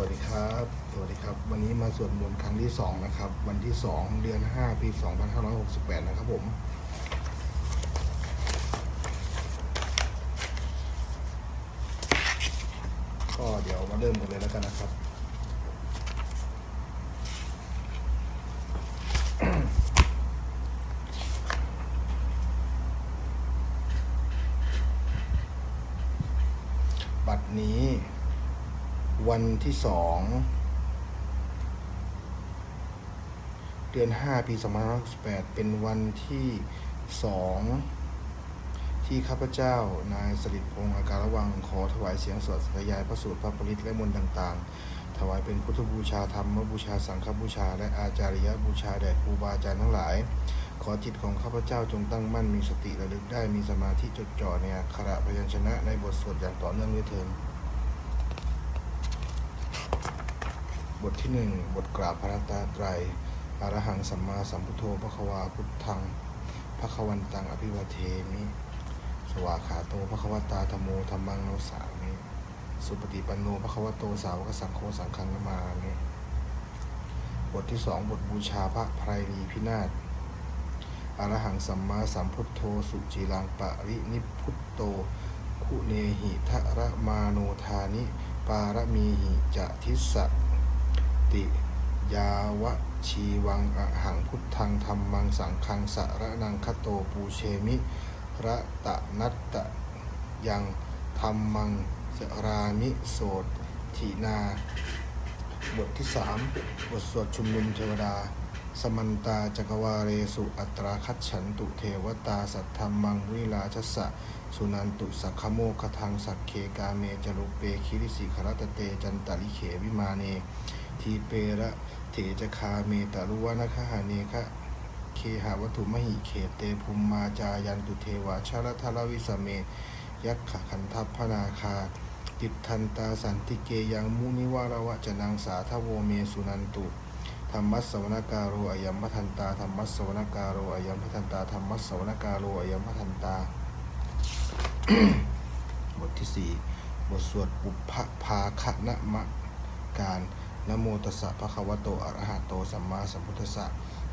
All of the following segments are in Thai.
วัสดีครับ สวัสดีครับ วันนี้มาสวดมนต์ครั้งที่สองนะครับ วันที่สองเดือนห้าปีสองพันห้าร้อยหกสิบแปดนะครับผมก็เดี๋ยวมาเริ่มกันเลยแล้วกันนะครับ บัดนี้ วัน ที่สองเดือนห้าปีสองพันห้าสิบแปดเป็นวันที่สองที่ข้าพเจ้านายสริพงศ์อาการะวังขอถวายเสียงสวดสักยายพระสูตรพระปริตและมนต์ต่างๆ ถวายเป็นพุทธบูชาธรรมบูชาสังฆบูชา และอาจาริยบูชาแด่ครูบาอาจารย์ทั้งหลาย ขอจิตของข้าพเจ้าจงตั้งมั่นมีสติระลึกได้มีสมาธิจดจ่อในอักขระพยัญชนะในบทสวดอย่างต่อเนื่องด้วยเถิด ทที่หนึ่งบทกราบพระรัตนตรัยอรหังสัมมาสัมพุทโธพระควาพุทธังพระควันตังอภิวาเทมิ สวาขาโตพระควตาธโมธรรมังโนสามิสุปฏิปันโนพระควโตสาวกสังโฆสังฆังนามามิบทที่สองบทบูชาพระไพรีพินาศอรหังสัมมาสัมพุทโธสุจิลังปะรินิพพุตโต คุเนหิทะระมาโนทานิ ปารมีหิจะทิสสะ ติยาวะชีวังอหังพุทธังธรรมังสังฆังสะระนังคโตปูเชมิระตะนัตตะยังธรรมังสรามิโสดทีนา บทที่สามบทสวดชุมนุมเทวดา สมันตาจักวาเรสุอัตราคัจฉันตุเทวตาสัทธรรมังวิลาชสะสุนันตุสักขโมคทังสักเคกาเมจรุเปคิริสิขรตเตจันตลิเขวิมาเน ทีเประเถจคาเมตารุวนาคหาเนคะเคหาวัตถุมหิเขเตภูมิมาจายันตุเทวาชาลทลวิสเม ยักขะขันทัพพนาคาติทันตาสันติเกยังมุนิวารวะจนังสาทโวเมสุนันตุธรรมัสสวนการโรอยัมพัทันตาธรรมัสสวนการโรอยัมพัทันตาธรรมัสสวนการโรอยัมพัทันตา บทที่สี่บทสวดปุพพภาคะนะมะการ นะโมตัสสะภะคะวะโตอะระหะโตสัมมาสัมพุทธัสสะ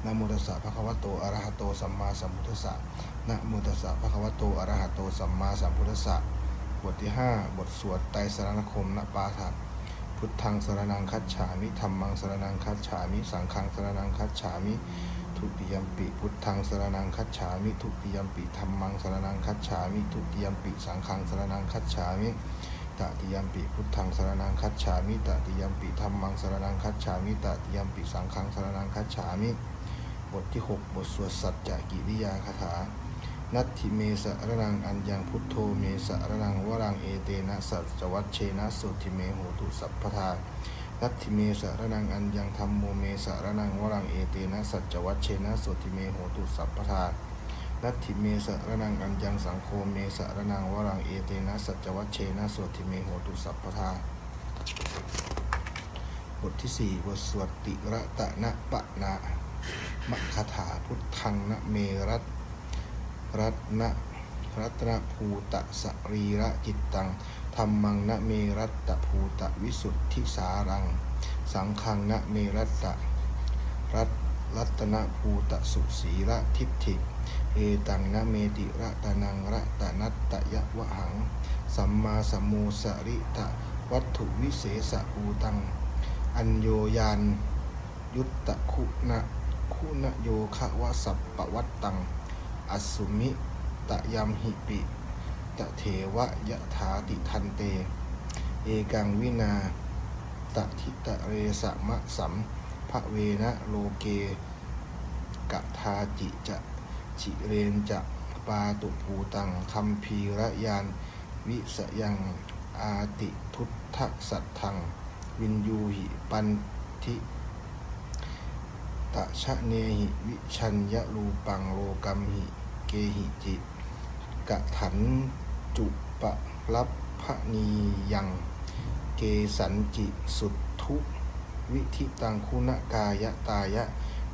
นะโมตัสสะภะคะวะโตอะระหะโตสัมมาสัมพุทธัสสะนะโมตัสสะภะคะวะโตอะระหะโตสัมมาสัมพุทธัสสะบทที่ห้าบทสวดไตรสรณคมนปาฐะพุทธังสรนังคัจฉามิธัมมังสรนังคัจฉามิ สังฆังสรนังคัจฉามิทุติยมปิ พุทธังสรนังคัจฉามิทุติยมปิธัมมังสรนังคัจฉามิทุติยมปิสังฆังสรนังคัจฉามิ ตติยมปิพุทธังสารนังคัจฉามิตติยมปิธรรมังสารนังคัจฉามิตติยมปิสังฆังสารนังคัจฉามิ บทที่ 6 บทสวดสัจจกิริยาคาถา นัตถิเมสะระนังอัญญังพุทโธเมสะระนังวรังเอเตนะสัจวัชเชนะสุทิเมโหตุสัพพทานัตถิเมสะระนังอัญญังธรรมโมเมสะระนังวรังเอเตนะสัจวัชเชนะสุทิเมโหตุสัพพทา นัตถิเมสะระนังอัญญังสังโฆเมสะระนังวรังเอเตนะสัจวัชเชนะโสติเมโหตุสัพพทาบทที่สี่บทสวดติระตะนะปะนะมะคาถาพุทธังนะเมรัตรัตนะรัตนภูตะสรีระจิตตังธรรมังนะเมรัตตภูตะวิสุทธิสารัง สังฆังนะเมรัตตรัตรัตนภูตะสุสีระทิฏฐิ เอตังนะเมติระตะนังระตะนัตตะยะวะหัง สัมมาสัมโมสริตะวัตถุวิเศษภูตัง อัญโยยานยุตตะคุณะคุณโยคะวะสัพปะวัตตัง อสุมิตะยัมหิปิตะเทวะยะถาติทันเต เอกังวินาตะทิตะเรสะมะสัมภะเวนะโลเกกะทาจิจะ จิเรนจะปาตุปูตังคัมภีระยาน วิสยังอาติทุตทะสัตถัง วินยูหิปันทิตะชะเนหิวิชัญญรูปังโลกัมหิเกหิจิกะถันจุปะรับพระนียัง เกสันจิสุทธุ วิธิตังคุณกายะตายะ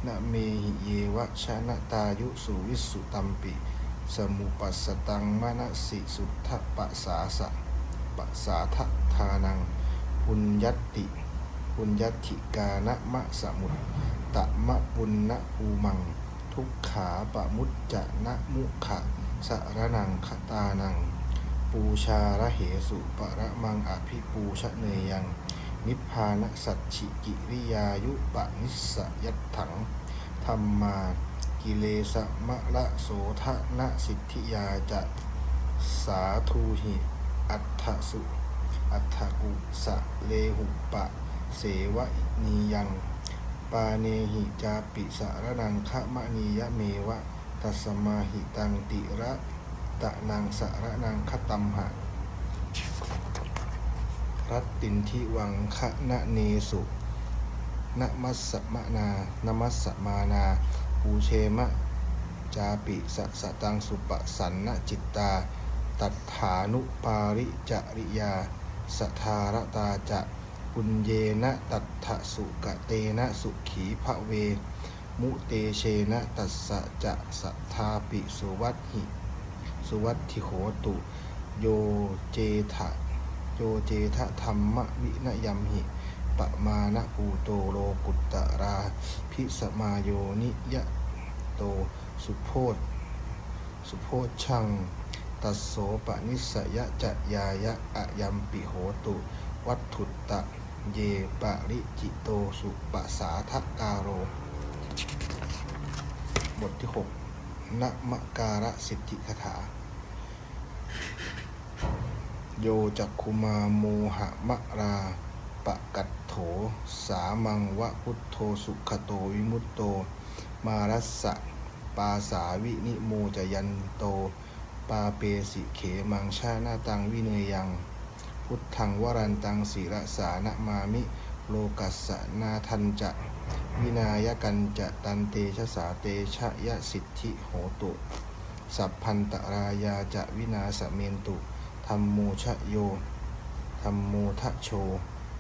นะเมหิเยวะชนะตายุสุวิสุตัมปิ สมุปัสตังมณสิสุทธปัสสาสะปัสสาทะทานังปุญญตติปุญญติกานะมะสมุตตะมะปุณณภูมัง ทุกขาปะมุจจะนะมุขะสระนังคตานัง ปูชาระเหสุปะระมังอภิปูชะเนยัง นิพพานสัจฉิกิริยายุปนิสสยัตถังธรรมากิเลสมะละโสทะนะสิทธิยาจะสาธุหิอัตถสุ อัตถกุสะเลหุปะ เสวะนียัง ปาเนหิจาปิสารนังคะมะนียะเมวะ ตัสมาหิตังติระตะนังสารนังคตัมหะ รัตตินทิวังคะนะเนสุนมัสสะมะนานมัสสะมานาปูเชมะ จาปิสสะตังสุปสันนะจิตตา ตัฏฐานุปาริจริยา สทารตาจะปุญเยนะตัฏฐสุกะเตนะสุขีภะเว มุเตเชนะตัสสะจะสัทธาปิสุวัตหิ สุวัตถิโหตุ โยเจทะ โยเจทะธรรมวินยัมหิปะมานะปูโตโลกุตตรา พิสมาโยนิยะโตสุโพธสุโพธชัง ตัสโสปนิสยะจะยายะอะยัมปิโหตุ วัตถุตตะเยปะริจิโตสุปะสาทกการโร บทที่ 6นะมะการะสิทธิคถา โยจักคุมาโมหะมะราปะกัตโถ สามังวะพุทโธสุขโตวิมุตโต มารัสสะปาสาวินิโมจยันโต ปาเปสิเขมังชาหน้าตังวิเนยัง พุทธังวรันตังศิรสานะมามิ โลกัสสะนาทันจะ วินายกันจะตันเตชะสาเตชะยะสิทธิโหตุ สัพพันตรายาจะวินาสเมนตุ ธรรมโมชะโยธรรมโมทะโช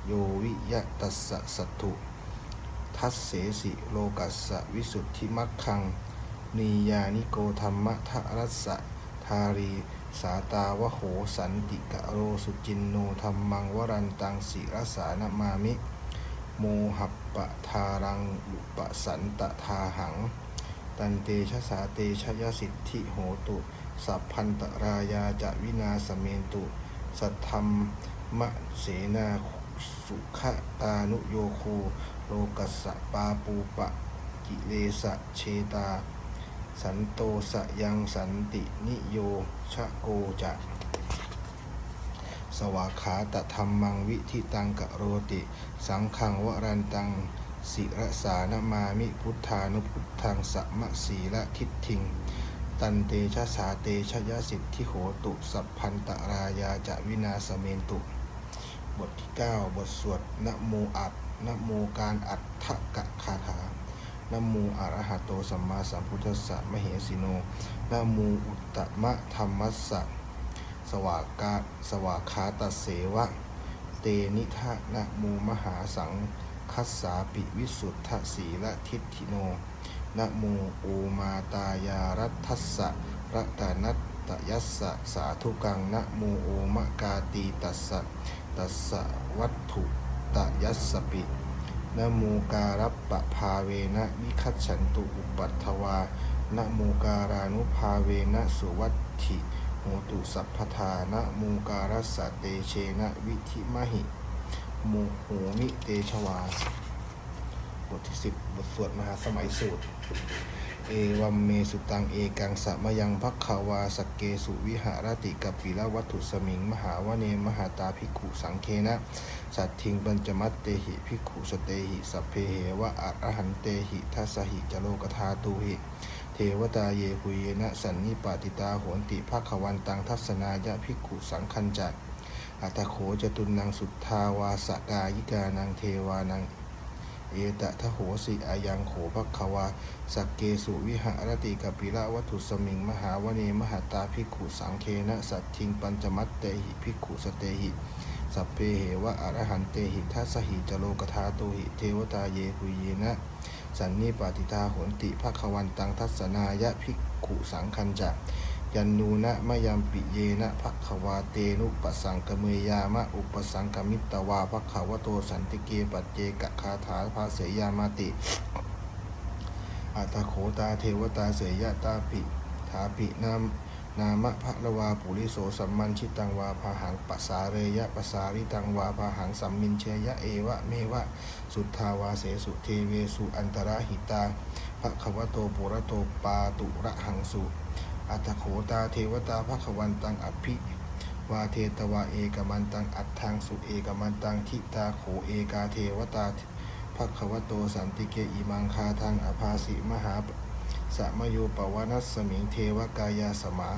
โยวิยะตัสสะสัตถุ ทัสเสสิโลกัสสะวิสุทธิมัคคัง นียานิโกธรรมะทะรัสสะทารี สาตาวโหสันติกะโรสุจินโนธรรมังวรันตังศิรสานมามิ โมหัปปะทารังอุปสันตทาหัง ตันเตชะสาเตชะยสิทธิโหตุ สัพพันตรายาจะวินาสเมนตุ สัทธรรมะเสนาสุขตานุโยโคโลกัสสะปาปูปะกิเลสะเชตา สันโตสะยังสันตินิโยชะโกจะสวาขาตธรรมังวิธิตังกะโรติ สังขังวรันตังศิรสานมามิพุทธานุพุทธังสัมมะสีละทิฏฐิง ตันเตชะสาเตชะยะสิทธิโหตุสัพพันตรายาจะวินาสเมนตุ บทที่ 9 บทสวดนโมอัดนโมการอัดทะกะคาถานโมอระหะโตสัมมาสัมพุทธัสสะมเหสิโนนโมอุตตมะธรรมัสสะสวากาสวากขาตเสวะ เตนิทะนะโมมหาสังคัสสาปิวิสุทธสีละทิฏฐิโน นะโมโอมาตายารัตทัสสะรัตนัตตยัสสะสาธุกังนะโมโอมะกาตีตัสสะตัสสะวัตถุตยัสสปินะโมการัปปะภาเวนะวิคัจฉันตุอุปัตถวานะโมการานุภาเวนะสุวัตถิโหตุสัพพทานะมูการัสสะเตเชนะวิธิมหิโมโหมิเตชวา บทที่สิบบทสวดมหาสมัยสูตร เอวัมเมสุตังเอกังสะมยังพักขาวาสกเกสุวิหารติกัปปิละวัตถุสมิง มหาวเนมหาตาภิกขุสังเคนะ สัตทิงปัญจมัตเตหิภิกขุสเตหิสัพเพเหวะอะระหันเตหิทัสหิจโลกธาตูหิเทวตาเยหุเยนะสันนิปาติตาโหนติภควันตังทัศนายะภิกขุสังคัญจักอัตโขจตุนังสุทธาวาสกายิกานังเทวานัง เอตะทะโหสิอายังโขภควา สักเกสุวิหารติกปิละวัตุสมิง มหาวเนมหาตาภิกขุสังเคนะ สัตทิงปัญจมัตเตหิภิกขุสเตหิ สัพเพเหวะอรหันเตหิทัสหิจโลกธาตุหิเทวตาเยหุเยนะ สันนิปาติตาโหนติภควันตังทัศนายะภิกขุสังคัญจะ ยันนูนะมะยัมปิเยนะภควาเตนุปสังกเมยามะอุปสังกมิตตวาภควโตสันติเกปัจเจกคาถาภาเสยามาติอัตโขตาเทวตาเสยยะตาปิถาปินามนามะภะละวาปุริโสสัมมันชิตังวาพาหังปะสาเรยะปะสาริตังวาพาหังสัมมินเชยะเอวะเมวะสุทธาวาเสสุเทเวสุอันตราหิตาภะคะวะโตปุระโตปาตุระหังสุ อัตโขตาเทวตาภควันตังอภิวาเทตวาเอกมันตังอัตถังสุเอกมันตังทิตาโขเอกาเทวตาภควโตสันติเกอิมังคาทังอภาสิมหาสะมโยปวนัสสมิงเทวกายาสมา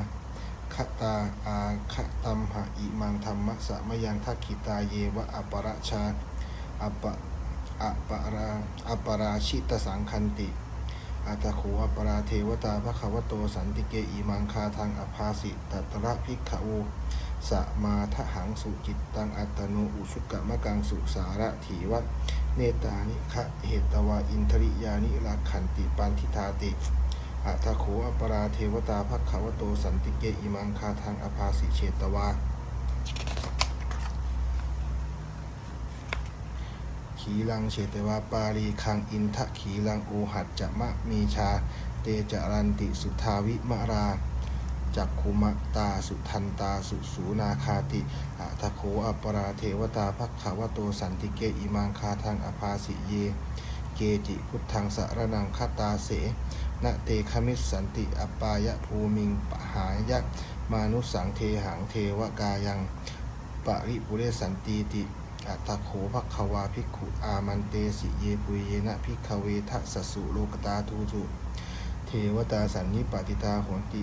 คตาอาคตัมหะอิมังธรรมะสะมยังทักขิตาเยวะอปรชาอปะอปราอปราชิตสังคันติ อัตถโขอปราเทวตาภควโตสันติเกอิมังคาทังอภาสิตัตระพิกขโวสมาทหังสุจิตตังอัตโนอุชุกะมะกังสุสาระถีวัเนตานิคะเหตวาอินทริยานิลักขันติปันทิทาติอัตโขอปราเทวตาภควโตสันติเกอิมังคาทังอภาสิเชตวา ขีลังเฉตวาปาลีคังอินทะขีลังโอหัดจะมะมีชา เตจรันติสุทาวิมราจักขุมะตาสุทันตาสุสูนาคาติอะทโขอัปราเทวตาภักขาวโตสันติเกอิมังคาทังอภาสิเย เกจิพุทธังสารนังคตาเสนเตคมิสสันติอปายะภูมิงปหายะมานุสังเทหังเทวกายังปริปุเรสันตีติ อัตถโขภควาภิกขุอามันเตสิเยปุเยนะภิกขเวทะสสุโลกตาทูสุเทวตาสันนิปติตาโหนติ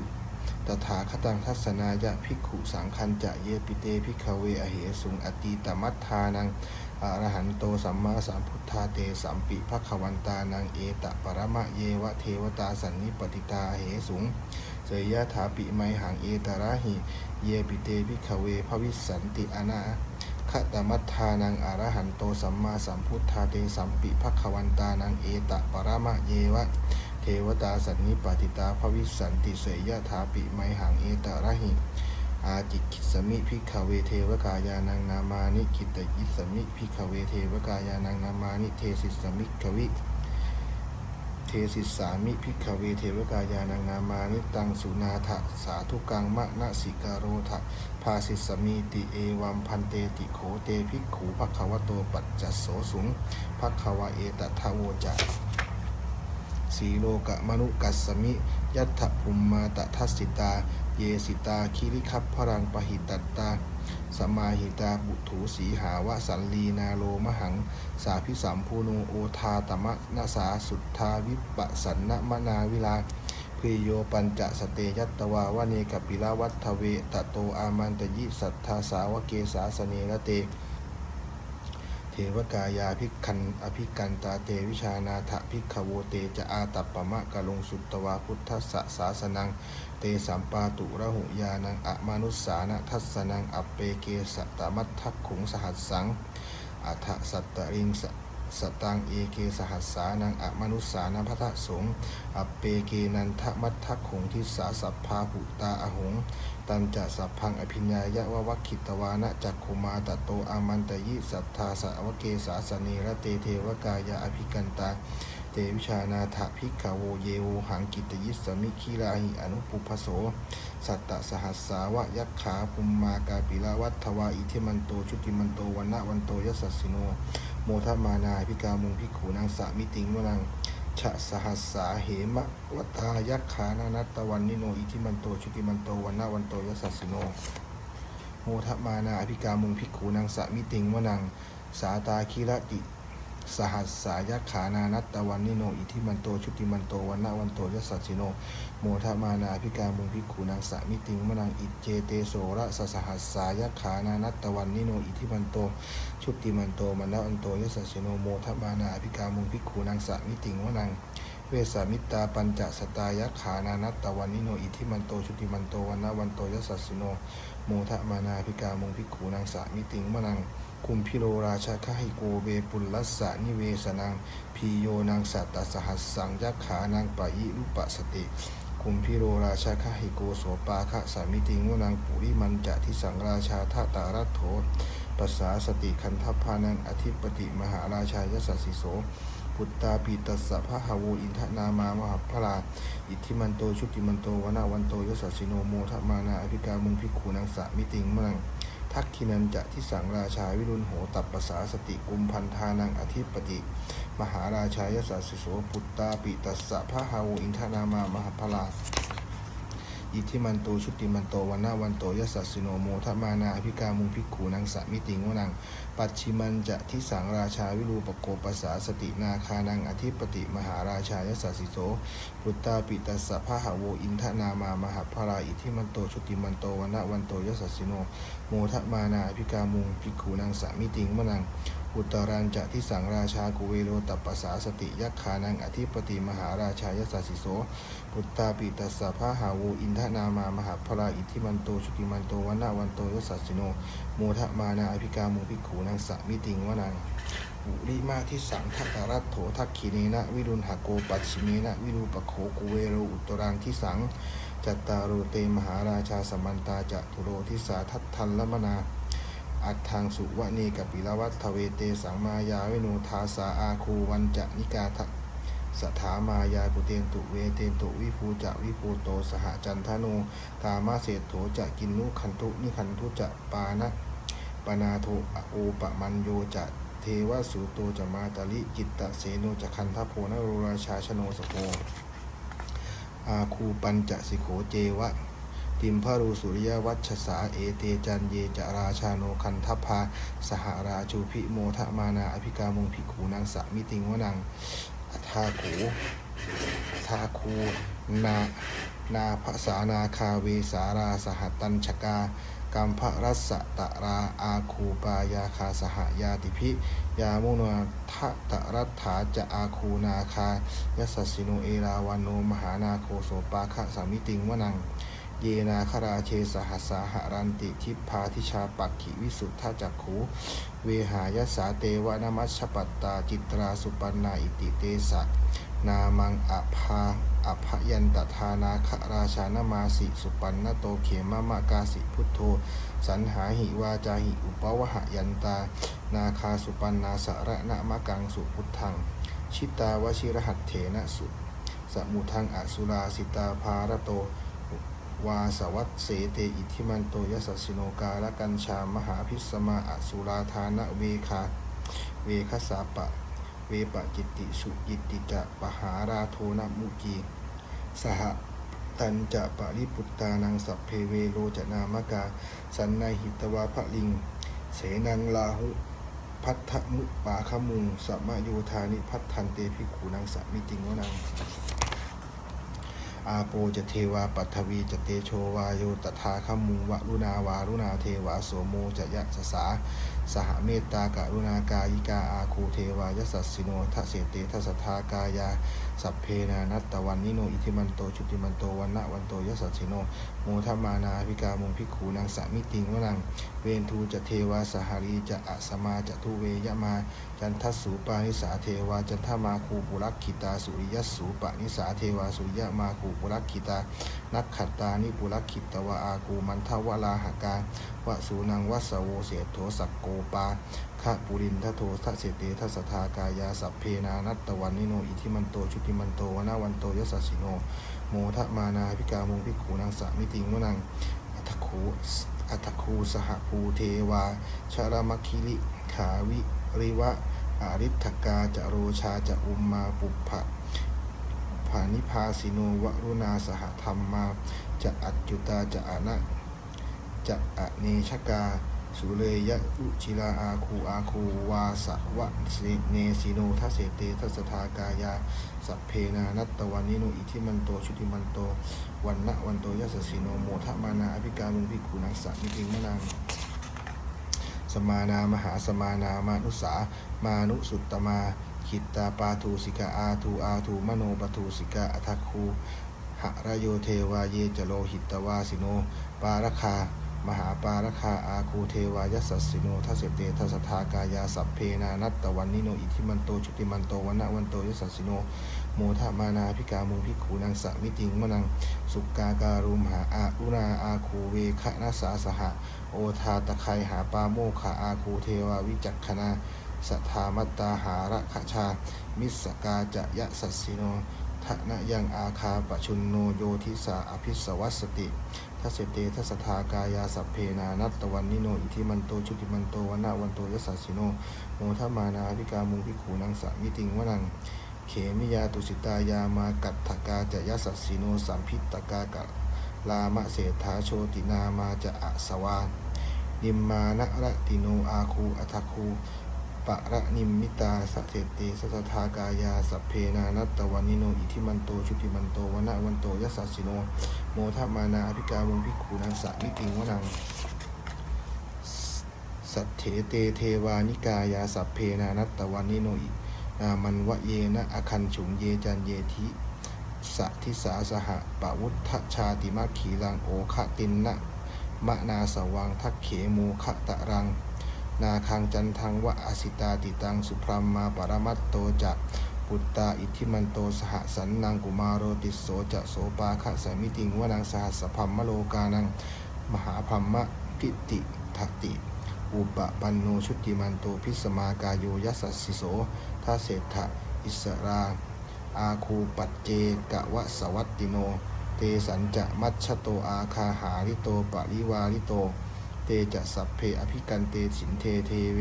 ตถาคตังทัศนายะภิกขุสังคันจะเยปิเตภิกขเวอเหสุงอตีตมัฏฐานังอรหันโตสัมมาสัมพุทธาเตสัมปิภควันตานังเอตปรมะเยวะเทวตาสันนิปติตาเหสุงเสยยะถาปิไมหังเอตระหิ เยปิเตภิกขเวภวิสันติอนา ขตมัฏฐานังอรหันโตสัมมาสัมพุทธาเตสัมปิภควันตานังเอตะปรมะเยวะ เทวตาสันนิปติตาภวิสันติเสยยะถาปิไมหังเอตระหิ อาจิกิสมิพิกขเวเทวกายานังนามานิกิตยิสมิพิกขเวเทวกายานังนามานิเทสิสมิกวิ เทสิสามิพิกเวเทวกายานังนามานิตังสุนาถะสาธุกังมะนะสิกาโรทะภาสิสมีติเอวัมพันเตติโขเตภิกขูภักขวโตปัจจัสโสสุงภักขวะเอตทะโวจะสีโลกะมนุกัสมิ ยัตถภูมมาตทัสสิตา เยสิตาคิริคัพพรังปหิตัตตา สมาหิตาบุถูสีหาวะสันลีนาโลมหัง สาพิสัมภูโนโอทาตมะนาสาสุทธาวิปสันนมนาวิลาพโยปัญจสเตยัตตวาวเนกปิลาวัตทเวตโตอามันตยิสัทธาสาวเกสาสเนรเต วกายาภิกขันอภิกันตาเตวิชานาถภิกขโวเตจะอาตัปปะมะกะลงสุตตวาพุทธสสาสนัง เตสัมปาตุระหุยานังอะมานุสสานะทัสนังอัปเปเกสตมัทธคุงสหัสสังอัฏฐสัตตริงส สตังเอเกสหัสสานังอมนุสานัพทะสงอัปเปเกนันทมัททักขุงทิสาสัพพาหุตาอหง ตันจะสัพพังอภิญญายะวะวัคคิตวานะจักขุมาตโตอามันตยิสัทธาสาวเกสาสเนระเตเทวกายาอภิกันตาเตวิชานาถภิกขโวเยโวหังกิตยิสมิคีลาหิอนุปุพโส สัตตสหัสสาวะยักขาภูมมากาปิลาวัตวาอิเทมันโตชุติมันโตวันนะวันโตยสสสิโน โมทมานาพิกามุงพิขูนางสามิติงวนังชะสหัสสาเหมะวัตายักขานานัตตวันนิโนอิทิมันโตชุติมันโตวันนะวันโตยสสสิโนโมทมานาพิกามุงพิขูนางสามิติงวนังสาตาคิระติ สหัสสายักขานานัตตวันนิโน อิทิมันโต ชุติมันโต วันนะวันโตยสสสิโน โมทมานาพิกามุงพิกขูนางสามิติงวนังอิเจเตโสระสสหัสสายักขานานัตตวันนิโน อิทิมันโต ชุติมันโต มันนะอันโตยสสสิโน โมทมานาภิกามุงพิกขูนางสะมิติงวนังเวสามิตาปัญจสตายขานานัตตวันนิโนอิทิมันโตชุติมันโตวันนะวันโตยสสสิโน โมทมานาภิกามุงพิกขูนางสะมิติงวนัง คุมพิโรราชาคหิโกเบปุลลัสสะนิเวสนังพีโยนางสัตตสหัสสังยักขานางปะยิรุปะสติคุมพิโรราชาคหิโกโสปาคะสามิติงวนังปุริมันจะทิสังราชาทาตารัตโถปัสสาสติคันทพานังอธิปติมหาราชายสัสสิโสพุตตาปีตัสสะพะหาวูอินทนามามหาพลาอิทธิมันโตชุติมันโตวนาวันโตยสัสสิโนโมทมานาอภิกามุงพิกขูนังสะมิติงมัง ทักขินันจะที่สังราชาวิรุณโหตัปปสาสติกุมพันธานังอธิปติ มหาราชายสาสิโสปุตตาปิตัสสะพะหาวูอินทนามามหาพลา อิทิมันโตชุติมันโตวันนาวันโตยสัสสิโนโมทมานาอภิกามุงพิกขูนังสะมิติงวนัง ปัจฉิมันจะทิสังราชาวิรูปโกปัสสาสตินาคานังอธิปติมหาราชายสัสสิโสพุตตาปิตัสสะพะหโวอินทนามามหาพราอิทิมันโตชุติมันโตวันนะวันโตยสัสสิโนโมทมานาอภิกามุงภิกขุนังสามิติงมะนังอุตรันจะทิสังราชากุเวโรตัปปสาสติยักขานังอธิปติมหาราชายสัสสิโส พุตตาปิตัสสะพะหาโวอินทนามามหาพราอิทธิมันโตชุติมันโตวันนะวันโตยสัสสิโนโมทะมานาอภิกามุงภิกขุนังสามิติงมะนังอุริมาทิสังทัตรัตโถทักขิเนนะวิรุณหโกปัชิเมนะวิรูปโขกุเวโรอุตรังทิสังจัตตารโรเตมหาราชาสมันตาจะตุโรทิสาทัตทันละมนาอัตถังสุวะเนกปิลวัตทเวเตสังมายาเวโนทาสาอาคูวันจะนิกาทะ สถามายาปุเตนตุเวเตนตุวิภูจะวิภูโตสหจันทโนกามาเศรษโถจะกินนุขันตุนิขันทุจะปานะปนาโทอโอปมันโยจะเทวสูโตจะมาตาลิจิตตะเสโนจะคันทโพนโรราชาชโนสโพอาคูปัญจะสิโขเจวะติมพรูสุริยวัชสาเอเตจันเยจะราชาโนคันทพา สหราชูพิโมทมานาอภิกามงภิกขูนางสะมิติงวนัง ทาขูทาคูนานาภาษานาคาเวสาราสหตัญชกากัมภรัสตะราอาคูปายาคาสหายาติพิยามุนาทะตะรัตถาจะอาคูนาคายสัสสิโนเอราวันโนมหานาโคโสปาคะสามิติงวนัง เยนาคราเชสหัสสาหรันติทิพาทิชาปักขิวิสุทธาจักขูเวหายสาเตวะนมัชชปัตตาจิตราสุปันนาอิติเตสะนามังอภาอภยันตทานาคราชานมาสิสุปันนโตเขมะมะกาสิพุทโธ สันหาหิวาจาหิอุปวหยันตา นาคาสุปันนาสระนะมะกังสุพุทธัง ชิตาวชิรหัตเถนะสุ สมุทังอสุราสิตาภารโต วาสวัตเสเตอิทิมันโตยสัสสิโนกาลกัญชามหาพิสมาอสุราธานะเวคาเวคสาปะ เวปะจิตติสุจิตติจะปหาราโทนะมุกีสหตันจะปริปุตตานังสัพเพเวโรจนามกา สันนหิตวาพะลิง เสนังลาหุพัทธมุปาขมุงสัมมาโยธานิพัทธันเตภิกขุนังสัมมิติงวนัง อาโปจะเทวาปัทวีจะเตโชวาโยตถาขมุงวรุณาวารุณาเทวาโสโมจะยะสสาสหเมตตากรุณากายิกาอาคูเทวายสัสสิโนทะเสเตทัสทากายา สัพเพนานัตตวันนิโนอิทิมันโตชุติมันโตวันนะวันโตยสัสสิโนโมทมานาภิกามุงพิกขูนางสามิติงวนัง เวนทูจะเทวาสหารีจะอัสมาจะทุเวยมา จันทัสสูปานิสาเทวาจันทมาคูปุรักขิตาสุริยัสสูปานิสาเทวาสุริยมาคูปุรักขิตา นักขัตตานิปุรักขิตวะอาคูมันทวลาหกาวะสูนังวัสโวเสโทสักโกปา คะปุรินทโททัสเสเตทัสทากายาสัพเพนานัตตวันนิโนอิทิมันโตชุติมันโตวนาวันโตยสัสิโน โมทะมานาภิกามุงภิกขูนางสามิติงวนังอัตคูอัตคูสหภูเทวาชารมคิริขาวิริวะอาริทกาจะโรชาจะอุมมาปุพพะผานิพาสิโนวรุณาสหธรรมมาจะอัจจุตาจะอนะจะอเนชกา สุเลยยะอุจิลาอาคูอาคูวาสวะเสเนสิโนทัสเสเตทัสทากายาสัพเพนานัตตวันนิโนอิทิมันโตชุติมันโตวันนะวันโตยัสสิโนโมทะมานาอภิกามุงพิกุนังสัมิติงมะนังสมานามหาสมานามานุสามานุสุตตมาขิตตาปาทูสิกาอาทูอาทูมโนปทูสิกาอัทคูหะระโยเทวาเยจโลหิตวาสิโน ปารคา มหาปาราคาอาคูเทวายสสสิโนทัสเสเตทัสทากายาสัพเพนานัตตวันนิโนอิทิมันโตชุติมันโตวันนะวันโตยสสสิโนโมโมทมานาพิกามูพิขูนังสะมิติงมนังสุกาการุมหาอาอุนาอาคูเวคะนาสาสหะโอทาตะไคหาปาโมขาอาคูเทวาวิจักขณาสัทธามัตตาหาระขชา มิสกาจะยะสัสสิโน ทะนะยังอาคาปชุนโนโยทิสาอภิสวัสสติทัสเตทัสสทากายาสัพเพนานัตตวันนิโนอิทิมันโตชุติมันโตวันนาวันโตยสสัสสิโนโมทมานาพิกามุพิขูนังสะมิติงวนังเขมิยาตุสิตายามากัตถกาจะยสัสสิโนสัมพิตกากะลามะเศรษฐาโชตินามาจะอะสวานิมมานะระติโนอาคูอัทคู ปะระนิมมิตาสะเทเตสัสทากายาสัพเพนานัตตวันนิโนอิทิมันโตชุติมันโตวนะวันโตยสสัสสิโน โมทมานาอภิกามุพิขูนังสะมิติงวนังสัทเถเตเทวานิกายาสัพเพนานัตตวันนิโนอินามันวะเยนะอคันฉุงเยจันเยทิสะทิสาสหะปะวุฒชาติมัคขีรังโอคะตินนะมะนาสวังทักเขโมคะตะรัง นาคังจันทังวะอสิตาติตังสุพรมมาปรมัตโตจะปุตตาอิทธิมันโตสหสันนังกุมารโรติโสจะโสปาคะสมิติงวนังสหัสพัมมโลกานังมหาพัมมะพิติทัติอุปปันโนชุติมันโตพิสมากายโยยัสสิโสทัสเศรษฐะอิสราอาคูปัจเจกะวะสวัตติโน เตสัญจะมัชชโตอาคาหาริโตปริวาริโต เตจะสัพเพอภิกันเตสินเทเทเว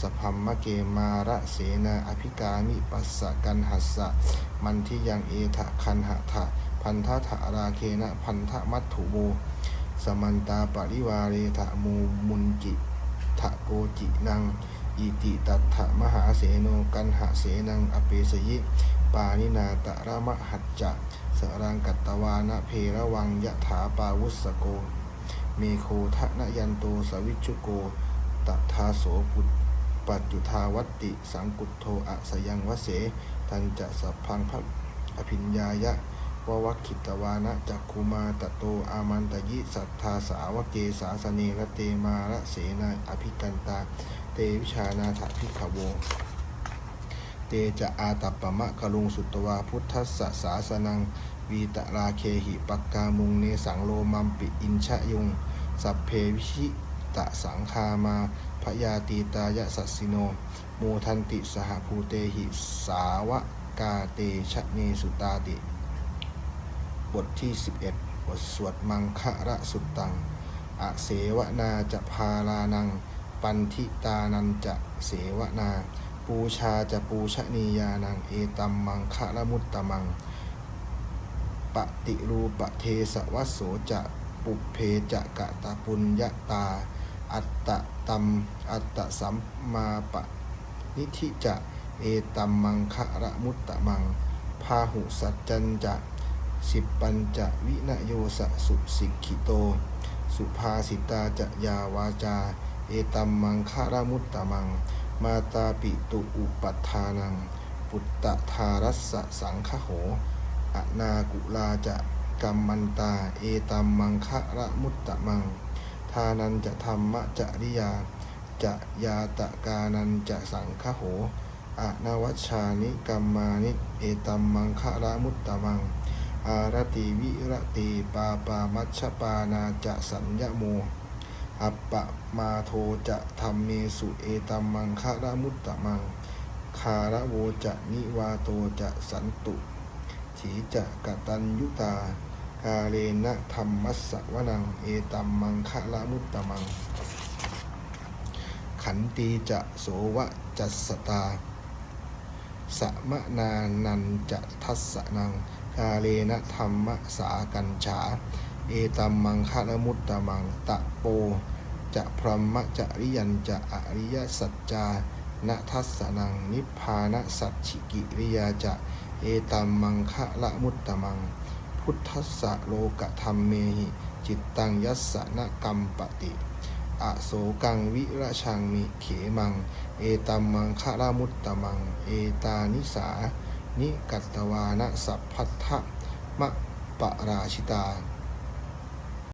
สพัมมะเกมาระเสนาอภิกามิปัสสะกันหัสสะมันที่ยังเอทะคันหะทะพันธะทะราเคนะพันธะมัตถุโบสมันตาปริวาเรทะมูมุนจิทะโกจินังอิติตัตถะมหาเสโนกันหะเสนังอเปสยิปานินาตระมะหัจจะสรังกัตตวานะเพระวังยะถาปาวุสโก เมโคทะนยันโตสวิชุโกตทาโสปุตปัจจุทาวัตติ สังกุตโทอะสยังวเส ตันจะสัพพังพระอภิญญายะววัคิตวานะจักคุมาตโตอามันตยิสัทธาสาวเกสาสเนระเตมาระเสนาอภิกันตา เตวิชานาถพิขโวเตจะอาตัปปะมะกะลุงสุตตวาพุทธัสสะสาสนัง วีตราเคหิปักกามุงเนสังโลมัมปิอินชะยุง สัพเพวิชิตะสังคามาพยาตีตายะสัสสิโนโมทันติสหภูเตหิสาวกาเตชะเนสุตาติ บทที่ 11 บทสวดมังคะระสุตตัง อเสวนาจะพาลานัง ปันทิตานันจะเสวนา ปูชาจะปูชนียานัง เอตัมมังคะละมุตตมัง ปฏิรูปเทสวัโสจะปุเพจะกะตะปุญญาตา อัตตะตัมอัตตะสัมมาปะนิธิจะเอตัมมังคะระมุตตะมังพาหุสัจจันจะสิบปัญจะวินโยสะสุสิกขิโต สุภาสิตาจะยาวาจา เอตัมมังคะระมุตตะมัง มาตาปิตุอุปัฏฐานัง ปุตตะทารัสสะสังคโห อนากุลาจะกัมมันตา เอตัมมังคะระมุตตะมัง ทานันจะธรรมจริยา จะยาตะกานันจะสังคโหอนวัชชานิกัมมานิ เอตัมมังคะระมุตตะมัง อารติวิรติปาปามัชปานาจะสัญญโม อัปปะมาโทจะธรรมเมสุเอตัมมังคะระมุตตะมัง คาระโวจะนิวาโตจะสันตุ ถีจะกตัญยุตา กาเลนะธรรมัสสวนัง เอตัมมังคะละมุตตมัง ขันตีจะโสวะจัสสตา สมะนานันจะทัสสนัง กาเลนะธรรมสากัญชาเอตัมมังคะละมุตตมัง ตะโป จะพรหมจะริยันจะอริยสัจจานทัสสนังนิพพานสัจฉิกิริยาจะ เอตัมมังคะละมุตตมัง พุทธัสสะโลกธรรมเมหิ จิตตังยัสสนะกัมปติ อโศกังวิระชังมิเขมัง เอตัมมังคะละมุตตมัง เอตานิสา นิกัตตวานะสัพพัทธะมะปะราชิตา